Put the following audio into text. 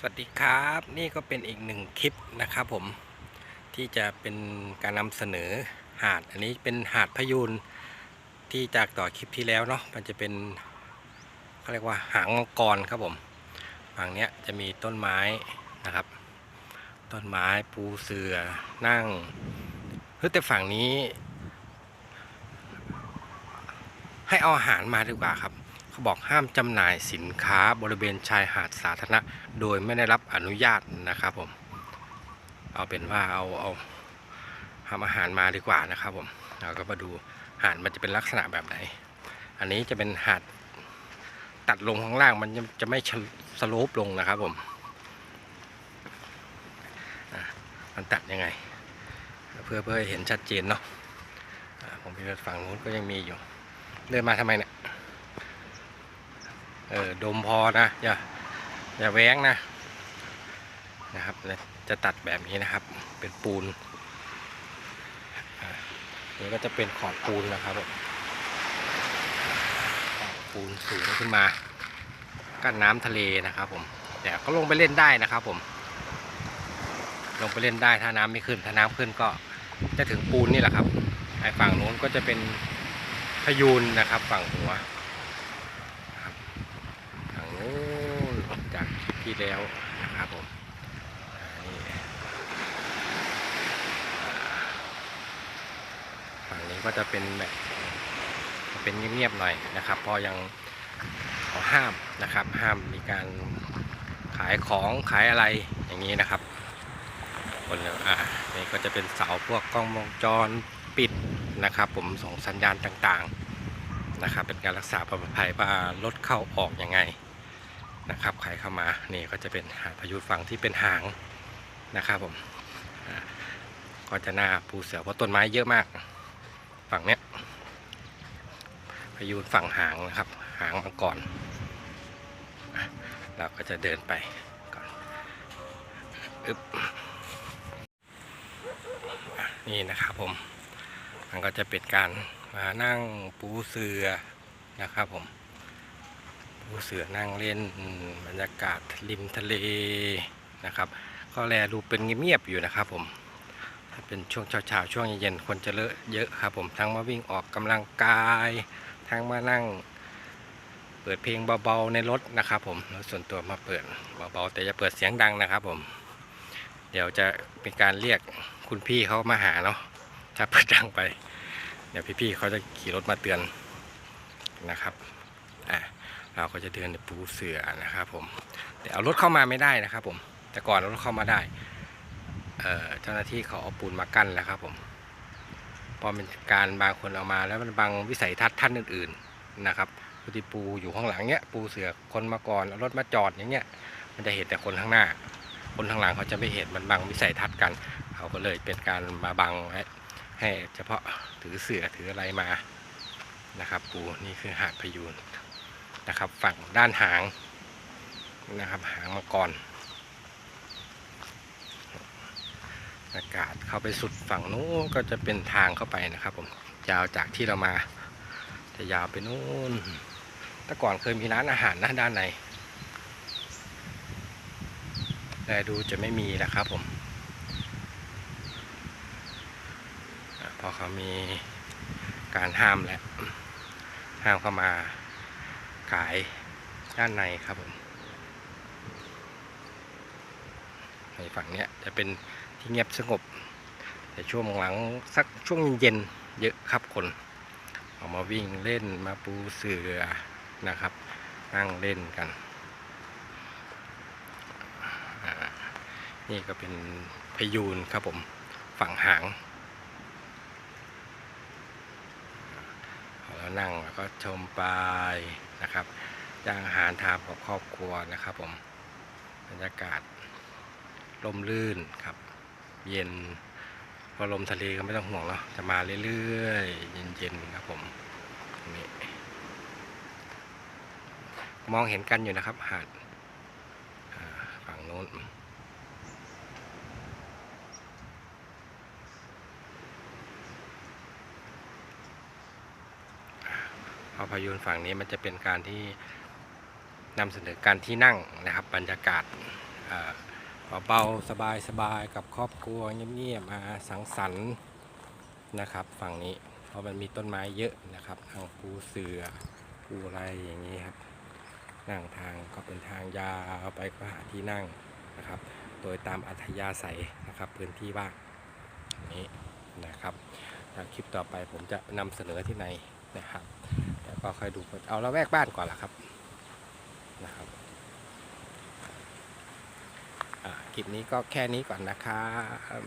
สวัสดีครับนี่ก็เป็นอีกหนึ่งคลิปนะครับผมที่จะเป็นการนำเสนอหาด อันนี้เป็นหาดพยูนที่จากต่อคลิปที่แล้วเนาะมันจะเป็นเขาเรียกว่าหางมังกรครับผมฝั่งเนี้ยจะมีต้นไม้นะครับ ต้นไม้ปูเสือนั่งเฮ้แต่ฝั่งนี้ ให้เอาอาหารมาดีกว่าครับ เขาบอกห้ามจำหน่ายสินค้าบริเวณชายหาดสาธารณะ โดยไม่ได้รับอนุญาตนะครับผม เอาเป็นว่าเอาเอาทำอาหารมาดีกว่านะครับผมเราก็มาดูหาดมันจะเป็นลักษณะแบบไหน อันนี้จะเป็นหาดตัดลงข้างล่างมันจะไม่สโลปลงนะครับผมมันตัดยังไง เพื่อเพื่อเห็นชัดเจนเนาะผมไปดินฝั่งนู้นก็ยังมีอยู่ เดินมาทำไมเนี่ย เออดมพอนะอย่าอย่าแหว้งนะนะครับจะตัดแบบนี้นะครับ เป็นปูนนี่ก็จะเป็นขอบปูนนะครับผมปูนสูงขึ้นมากั้นน้ำทะเลนะครับผมแต่ก็ลงไปเล่นได้นะครับผม ลงไปเล่นได้ถ้าน้ำไม่ขึ้น ถ้าน้ำขึ้นก็จะถึงปูนนี่แหละครับไอ้ฝั่งนู้นก็จะเป็นพยูนนะครับ ฝั่งหัว ทางนู้นจาก ที่แล้วนะครับผมฝั่งนี้ก็จะเป็นแบบเป็นเงียบๆหน่อยนะครับเพอยังขาห้ามนะครับ ห้ามมีการขายของขายอะไรอย่างนี้นะครับคนอ่านี่ก็จะเป็นเสาพวกกล้องวงจรปิดนะครับ ผมส่งสัญญาณต่างๆนะครับ เป็นการรักษาปลอดภัยว่ารถเข้าออกยังไง นะครับใครเข้ามานี่ก็จะเป็นหาดพายุฝั่งที่เป็นหางนะครับผมก็จะหน้าปูเสือเพราะต้นไม้เยอะมาก ฝั่งเนี้ยพายุฝั่งหางนะครับ หางมังกรเราก็จะเดินไปก่อนอึ๊บอะนี่นะครับผมมันก็จะเป็นการมานั่งปูเสือนะครับผม ผู้เสือนั่งเล่นบรรยากาศริมทะเลนะครับ ก็แลดูเป็นเงียบๆอยู่นะครับผมถ้าเป็นช่วงเช้าๆช่วงเย็นๆคนจะเลอะเยอะครับผมทั้งมาวิ่งออกกำลังกาย ทั้งมานั่ง เปิดเพลงเบาๆในรถนะครับผมแล้วส่วนตัวมาเปิดเบาๆแต่จะเปิดเสียงดังนะครับผม เดี๋ยวจะเป็นการเรียกคุณพี่เขามาหาเนาะถ้าเปิดดังไป เดี๋ยวพี่ๆเขาจะขี่รถมาเตือนนะครับ เราก็จะเดินปูเสือนะครับผมแต่เอารถเข้ามาไม่ได้นะครับ ผม แต่ก่อนเอารถเข้ามาได้เจ้าหน้าที่เขาเอาปูนมากั้นแล้วครับ ผมพอเป็นการบางคนเอามา แล้วมันบังวิสัยทัศน์ท่านอื่น ๆนะครับปกติปูอยู่ข้างหลังเนี้ยปูเสือคนมาก่อนเอารถมาจอดอย่างเงี้ย มันจะเห็นแต่คนข้างหน้า คนข้างหลังเขาจะไม่เห็นมันบังวิสัยทัศน์กัน เขาก็เลยเป็นการมาบังไว้ให้เฉพาะถือเสือถืออะไรมานะครับ ปูนี่คือหาดพยูน นะครับ ฝั่งด้านหางนะครับ หางมังกรอากาศเข้าไปสุดฝั่งนู้นก็จะเป็นทางเข้าไปนะครับผมยาวจากที่เรามา จะยาวไปนู้นแต่ก่อนเคยมีร้านอาหารนะด้านในแต่ดูจะไม่มีนะครับผมพอเขามีการห้ามแล้วห้ามเข้ามา ขายด้านในครับผมในฝั่งเนี้ยจะเป็นที่เงียบสงบ แต่ช่วงหลังสักช่วงเย็นเยอะครับคน ออกมาวิ่งเล่นมาปูเสือนะครับ นั่งเล่นกันนี่ก็เป็นพยูนครับผมฝั่งหาง นั่งแล้วก็ชมไปนะครับย่างอาหารทานกับครอบครัวนะครับผมบรรยากาศลมลื่นครับ เย็นพอลมทะเลก็ไม่ต้องห่วงเนาะจะมาเรื่อยๆเย็นๆครับผมนี่มองเห็นกันอยู่นะครับหาดฝั่งโน้น พอพายุฝั่งนี้มันจะเป็นการที่นำเสนอการที่นั่งนะครับ บรรยากาศอ่าเบาๆสบายๆกับครอบครัวเงียบๆมาสังสรรค์นะครับ ฝั่งนี้เพราะมันมีต้นไม้เยอะนะครับทางปูเสือปูอะไรอย่างนี้ครับนั่งทางก็เป็นทางยาวไปก็หาที่นั่งนะครับ โดยตามอัธยาศัยนะครับพื้นที่ว่างนี้นะครับคลิปต่อไปผมจะนำเสนอที่ไหน นะครับแล้วก็ค่อยดูเอาเราแวกบ้านก่อนละครับนะครับคลิปนี้ก็แค่นี้ก่อนนะครับ